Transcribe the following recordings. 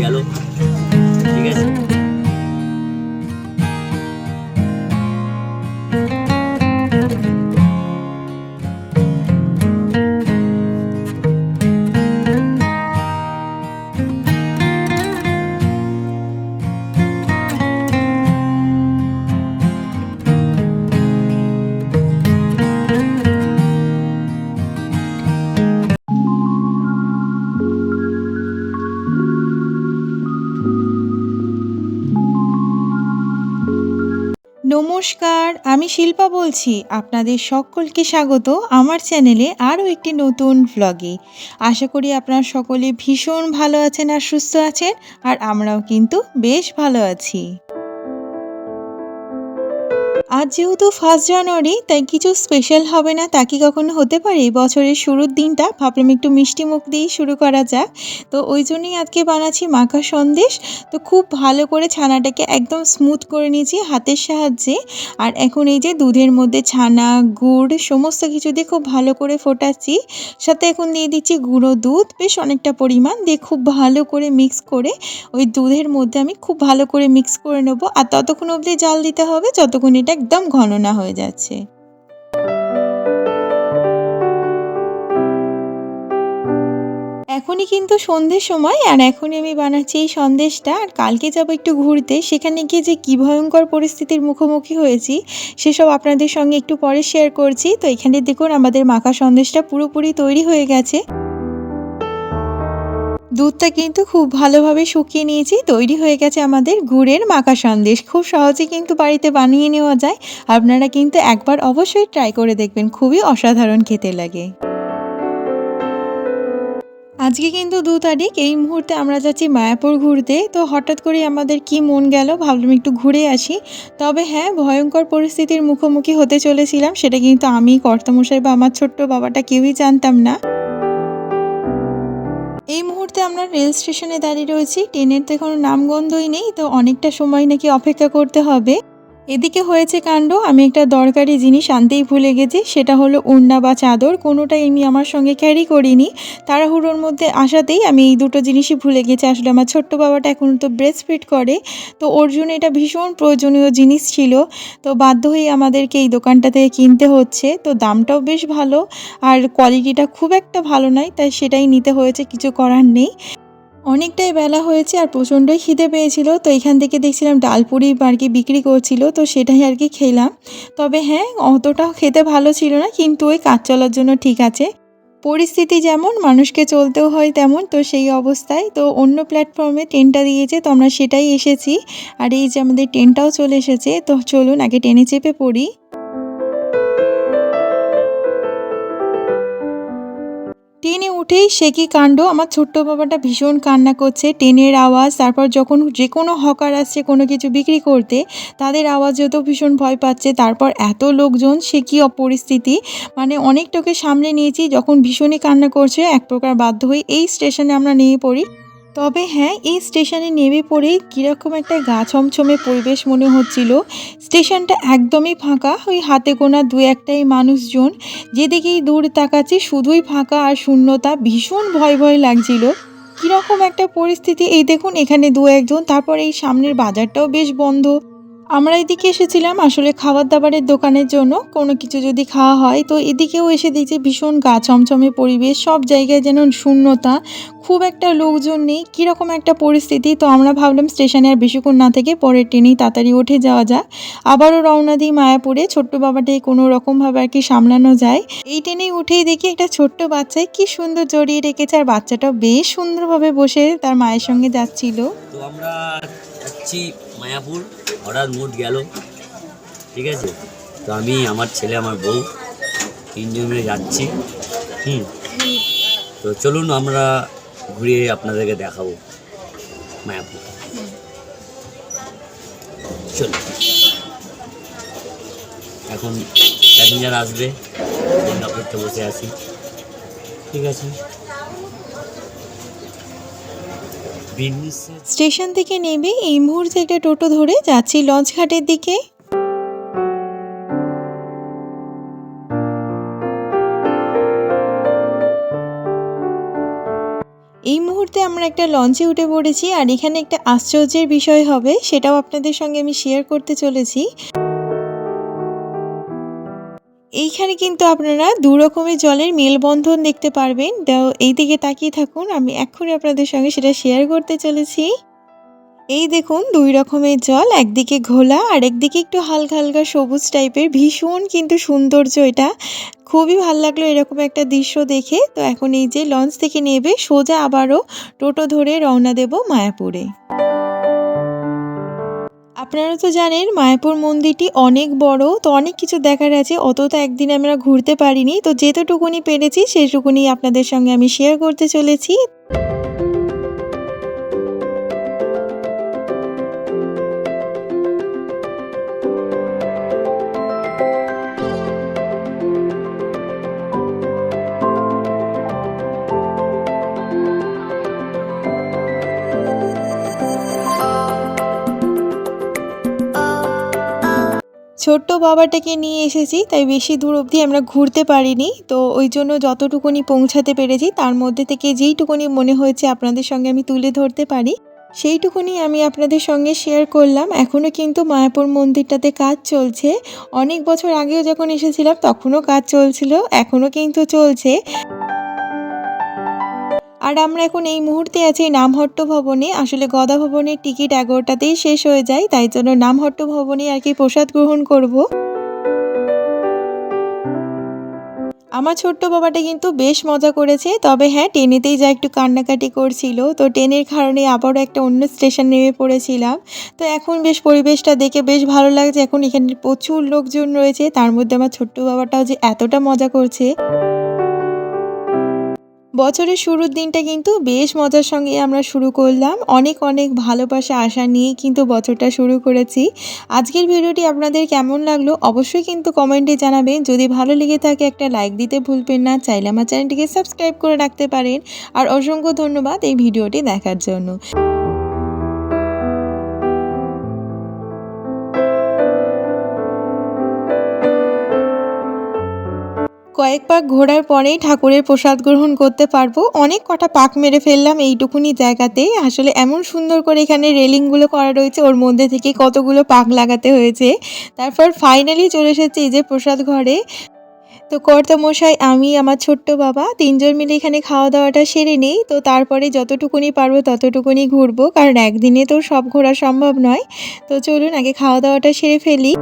গেল নমস্কার, আমি শিল্পা বলছি। আপনাদের সকলকে স্বাগত আমার চ্যানেলে আরও একটি নতুন ভ্লগে আশা করি আপনারা সকলে ভীষণ ভালো আছেন আর সুস্থ আছেন, আর আমরাও কিন্তু বেশ ভালো আছি। আজ যেহেতু ফার্স্ট জানুয়ারি, তাই কিছু স্পেশাল হবে না, তা কি কখনো হতে পারে? বছরের শুরুর দিনটা ভাবলাম একটু মিষ্টি মুখ দিয়েই শুরু করা যাক। তো ওই জন্যই আজকে বানাচ্ছি মাখা সন্দেশ। তো খুব ভালো করে ছানাটাকে একদম স্মুথ করে নিয়েছি হাতের সাহায্যে। আর এখন এই যে দুধের মধ্যে ছানা, গুড়, সমস্ত কিছু দিয়ে খুব ভালো করে ফোটাচ্ছি। সাথে এখন দিয়ে দিচ্ছি গুঁড়ো দুধ, বেশ অনেকটা পরিমাণ দিয়ে খুব ভালো করে মিক্স করে ওই দুধের মধ্যে আমি খুব ভালো করে মিক্স করে নেব। আর ততক্ষণ অবধি জাল দিতে হবে, যতক্ষণ এটা একদম ঘন না হয়ে যাচ্ছে। এখনই কিন্তু সন্ধ্যের সময়, আর এখনই আমি বানাচ্ছি এই সন্দেশটা, আর কালকে যাব একটু ঘুরতে। সেখানে গিয়ে যে কী ভয়ঙ্কর পরিস্থিতির মুখোমুখি হয়েছি, সেসব আপনাদের সঙ্গে একটু পরে শেয়ার করছি। তো এখানে দেখুন, আমাদের মাখা সন্দেশটা পুরোপুরি তৈরি হয়ে গেছে। দুধটা কিন্তু খুব ভালোভাবে শুকিয়ে নিয়েছি, তৈরি হয়ে গেছে আমাদের গুড়ের মাখা সন্দেশ খুব সহজে কিন্তু বাড়িতে বানিয়ে নেওয়া যায়, আপনারা কিন্তু একবার অবশ্যই ট্রাই করে দেখবেন, খুবই অসাধারণ খেতে লাগে। আজকে কিন্তু দু তারিখ, এই মুহূর্তে আমরা যাচ্ছি মায়াপুর ঘুরতে, তো হঠাৎ করে আমাদের কি মন গেল ভাবলাম একটু ঘুরে আসি। তবে হ্যাঁ ভয়ঙ্কর পরিস্থিতির মুখোমুখি হতে চলেছিলাম, সেটা কিন্তু আমি, কর্তামশাই বা আমার ছোট্ট বাবাটা কেউই জানতাম না। এই মুহূর্তে আমরা রেল স্টেশনে দাঁড়িয়ে রয়েছি। ট্রেনের তো এখনও নামগন্ধই নেই, তো অনেকটা সময় নাকি অপেক্ষা করতে হবে। এদিকে হয়েছে কাণ্ড, আমি একটা দরকারি জিনিস আনতেই ভুলে গেছি, সেটা হলো উন্না বা চাদর, কোনোটাই আমি আমার সঙ্গে ক্যারি করিনি। তাড়াহুড়োর মধ্যে আসাতেই আমি এই দুটো জিনিসই ভুলে গেছি, আসলে আমার ছোট্ট বাবাটা এখন তো ব্রেস্ট ফিট করে, তো ওর জন্য এটা ভীষণ প্রয়োজনীয় জিনিস ছিল। তো বাধ্য হয়ে আমাদেরকে এই দোকানটা থেকে কিনতে হচ্ছে, তো দামটাও বেশ ভালো, আর কোয়ালিটিটা খুব একটা ভালো নয় তাই সেটাই নিতে হয়েছে, কিছু করার নেই। অনেকটাই বেলা হয়েছে আর প্রচণ্ডই খিদে পেয়েছিল। তো এখান থেকে দেখছিলাম ডালপুরি আর কি বিক্রি করছিল, তো সেটাই আর কি খেলাম। তবে হ্যাঁ অতটাও খেতে ভালো ছিল না, কিন্তু ওই কাজ চলার জন্য ঠিক আছে। পরিস্থিতি যেমন, মানুষকে চলতেও হয় তেমন, তো সেই অবস্থায়। তো অন্য প্ল্যাটফর্মে ট্রেনটা দিয়েছে, তো আমরা সেটাই এসেছি। আর এই যে আমাদের ট্রেনটাও চলে এসেছে, তো চলুন আগে ট্রেনে চেপে পড়ি। ট্রেনে উঠেই সে কি কাণ্ড? আমার ছোট্ট বাবাটা ভীষণ কান্না করছে। ট্রেনের আওয়াজ, তারপর যখন যে কোনো হকার আসছে কোনো কিছু বিক্রি করতে, তাদের আওয়াজ আওয়াজেও ভীষণ ভয় পাচ্ছে। তারপর এত লোকজন, সে কী অপরিস্থিতি? মানে অনেকটাকে সামলে নিয়েছি। যখন ভীষণই কান্না করছে, এক প্রকার বাধ্য হয়ে এই স্টেশনে আমরা নিয়ে পড়ি। তবে হ্যাঁ এই স্টেশনে নেমে পড়ে কীরকম একটা গা ছমছমে পরিবেশ মনে হচ্ছিল। স্টেশনটা একদমই ফাঁকা, ওই হাতে গোনা দু একটাই মানুষজন। যেদিকেই দূর তাকাচ্ছি শুধুই ফাঁকা আর শূন্যতা, ভীষণ ভয় ভয় লাগছিল। কীরকম একটা পরিস্থিতি, এই দেখুন এখানে দু একজন, তারপর এই সামনের বাজারটাও বেশ বন্ধ। আমরা এদিকে এসেছিলাম আসলে খাবার দাবারের দোকানের জন্য। কোনো কিছু যদি খাওয়া হয়, তো এদিকেও এসে দেখছি ভীষণ গা ছমছমে পরিবেশ, সব জায়গায় যেন শূন্যতা। খুব একটা লোকজন নেই, কীরকম একটা পরিস্থিতি। তো আমরা ভাবলাম স্টেশনে আর বেশিক্ষণ না থেকে পরের ট্রেনেই তাড়াতাড়ি উঠে যাওয়া যাক। আবারও রওনা দিই মায়াপুরে, ছোট্ট বাবাটাই কোনো রকমভাবে আর কি সামলানো যায়। এই ট্রেনেই উঠেই দেখি একটা ছোট্ট বাচ্চায় কি সুন্দর জড়িয়ে রেখেছে। আর বাচ্চাটাও বেশ সুন্দরভাবে বসে তার মায়ের সঙ্গে যাচ্ছিল। আমরা মায়াপুর, হঠাৎ মুড গেল। ঠিক আছে? তো আমি, আমার ছেলে, আমার বউ তিনজন মিলে যাচ্ছি। হুম? তো চলুন, আমরা ঘুরিয়ে আপনাদেরকে দেখাবো মায়াপুর। চলুন। এখন প্যাসেঞ্জার আসবে। অপেক্ষা বসে আছি। ঠিক আছে? স্টেশন থেকে নেমে এই মুহূর্তে একটা টোটো ধরে, যাচ্ছি লঞ্চ ঘাটের দিকে। এই মুহূর্তে আমরা একটা লঞ্চে উঠে পড়েছি, আর এখানে একটা আশ্চর্যের বিষয় হবে, সেটাও আপনাদের সঙ্গে আমি শেয়ার করতে চলেছি। এইখানে কিন্তু আপনারা দু রকমের জলের মেলবন্ধন দেখতে পারবেন। তো এই দিকে তাকিয়ে থাকুন, আমি এক্ষুনি আপনাদের সঙ্গে সেটা শেয়ার করতে চলেছি। এই দেখুন, দুই রকমের জল, একদিকে ঘোলা আর একদিকে একটু হালকা হালকা সবুজ টাইপের। ভীষণ কিন্তু সৌন্দর্য এটা। খুবই ভালো লাগল এরকম একটা দৃশ্য দেখে। তো এখন এই যে লঞ্চ থেকে নেবে, সোজা আবারও টোটো ধরে রওনা দেব মায়াপুরে। আপনারা তো জানেন মায়াপুর মন্দিরটি অনেক বড়, তো অনেক কিছু দেখার আছে। অত তো একদিন আমরা ঘুরতে পারিনি। তো যেতটুকুনি পেরেছি, সেটুকুনি আপনাদের সঙ্গে আমি শেয়ার করতে চলেছি। ছোট্ট বাবাটাকে নিয়ে এসেছি, তাই বেশি দূর অবধি আমরা ঘুরতে পারিনি। তো ওই জন্য যতটুকুনি পৌঁছাতে পেরেছি, তার মধ্যে থেকে যেইটুকুনি মনে হয়েছে আপনাদের সঙ্গে আমি তুলে ধরতে পারি, সেইটুকুনি আমি আপনাদের সঙ্গে শেয়ার করলাম। এখনও কিন্তু মায়াপুর মন্দিরটাতে কাজ চলছে। অনেক বছর আগেও যখন এসেছিলাম, তখনও কাজ চলছিল, এখনও কিন্তু চলছে। আর আমরা এখন এই মুহূর্তে আছি নামহট্ট ভবনে। আসলে গদা ভবনের টিকিট এগারোটাতেই শেষ হয়ে যায়, তাই জন্য নামহট্ট ভবনে আর কি প্রসাদ গ্রহণ করব। আমার ছোট্ট বাবাটা কিন্তু বেশ মজা করেছে, তবে হ্যাঁ ট্রেনেতেই যা একটু কান্নাকাটি করছিল, তো ট্রেনের কারণে আবারও একটা অন্য স্টেশন নেমে পড়েছিলাম। তো এখন বেশ পরিবেশটা দেখে বেশ ভালো লাগছে, এখন এখানে প্রচুর লোকজন রয়েছে, তার মধ্যে আমার ছোট্ট বাবাটাও যে এতটা মজা করছে। বছরের শুরুর দিনটা কিন্তু বেশ মজার সঙ্গে আমরা শুরু করলাম। অনেক অনেক ভালোবাসা, আশা নিয়ে কিন্তু বছরটা শুরু করেছি। আজকের ভিডিওটি আপনাদের কেমন লাগল অবশ্যই কিন্তু কমেন্টে জানাবেন। যদি ভালো লেগে থাকে একটা লাইক দিতে ভুলবেন না। চাইলে আমার চ্যানেলটিকে সাবস্ক্রাইব করে রাখতে পারেন। আর অসংখ্য ধন্যবাদ এই ভিডিওটি দেখার জন্য। কয়েক পাক ঘোরার পরেই ঠাকুরের প্রসাদ গ্রহণ করতে পারব। অনেক কটা পাক মেরে ফেললাম এইটুকুনি জায়গাতে। আসলে এমন সুন্দর করে এখানে রেলিংগুলো করা রয়েছে, ওর মধ্যে থেকে কতগুলো পাক লাগাতে হয়েছে। তারপর ফাইনালি চলে এসেছে এই যে প্রসাদ ঘরে। তো কর্তামশাই, আমি, আমার ছোট্ট বাবা তিনজন মিলে এখানে খাওয়া দাওয়াটা সেরে নিই। তো তারপরে যতটুকুনি পারব ততটুকুনি ঘুরবো। কারণ একদিনে তো সব ঘোরা সম্ভব নয়। তো চলুন আগে খাওয়া দাওয়াটা সেরে ফেলি।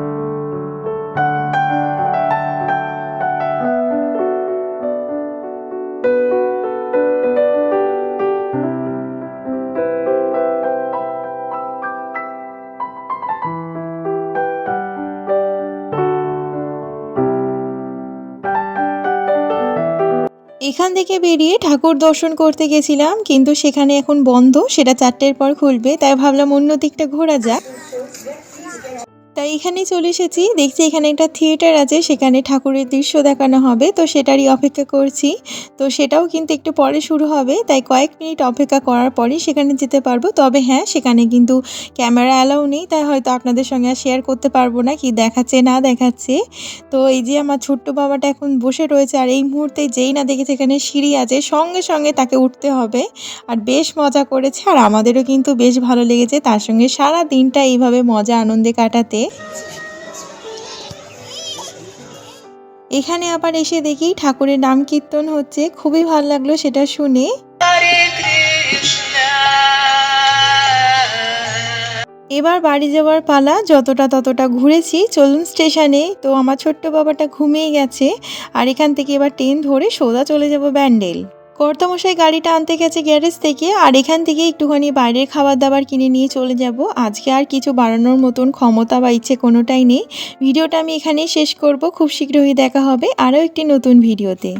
এখান থেকে বেরিয়ে ঠাকুর দর্শন করতে গেছিলাম, কিন্তু সেখানে এখন বন্ধ, সেটা চারটের পর খুলবে, তাই ভাবলাম অন্য দিকটা ঘোরা যাক। তাই এখানে চলে এসেছি। দেখছি এখানে একটা থিয়েটার আছে, সেখানে ঠাকুরের দৃশ্য দেখানো হবে। তো সেটারই অপেক্ষা করছি। তো সেটাও কিন্তু একটু পরে শুরু হবে। তাই কয়েক মিনিট অপেক্ষা করার পরেই সেখানে যেতে পারব। তবে হ্যাঁ সেখানে কিন্তু ক্যামেরা অ্যালাউ নেই। তাই হয়তো আপনাদের সঙ্গে আর শেয়ার করতে পারব না কি দেখাচ্ছে, না দেখাচ্ছে। তো এই যে আমার ছোট্ট বাবাটা এখন বসে রয়েছে, আর এই মুহূর্তে যেই না দেখেছে এখানে সিঁড়ি আছে, সঙ্গে সঙ্গে তাকে উঠতে হবে। আর বেশ মজা করেছে। আর আমাদেরও কিন্তু বেশ ভালো লেগেছে। তার সঙ্গে সারা দিনটা এইভাবে মজা, আনন্দে কাটাতে। এখানে আবার এসে দেখি ঠাকুরের নাম কীর্তন হচ্ছে। খুবই ভালো লাগল সেটা শুনে। এবার বাড়ি যাওয়ার পালা, যতটা ততটা ঘুরেছি। চলুন স্টেশনে। তো আমার ছোট্ট বাবাটা ঘুমিয়ে গেছে, আর এখান থেকে এবার ট্রেন ধরে সোজা চলে যাব ব্যান্ডেল। কর্তামশাই গাড়িটা আনতে গেছে গ্যারেজ থেকে, আর এখান থেকে একটুখানি বাইরের খাবার দাবার কিনে নিয়ে চলে যাব। আজকে আর কিছু বাড়ানোর মতন ক্ষমতা বা ইচ্ছে কোনোটাই নেই। ভিডিওটা আমি এখানেই শেষ করব। খুব শীঘ্রই দেখা হবে আরও একটি নতুন ভিডিওতে।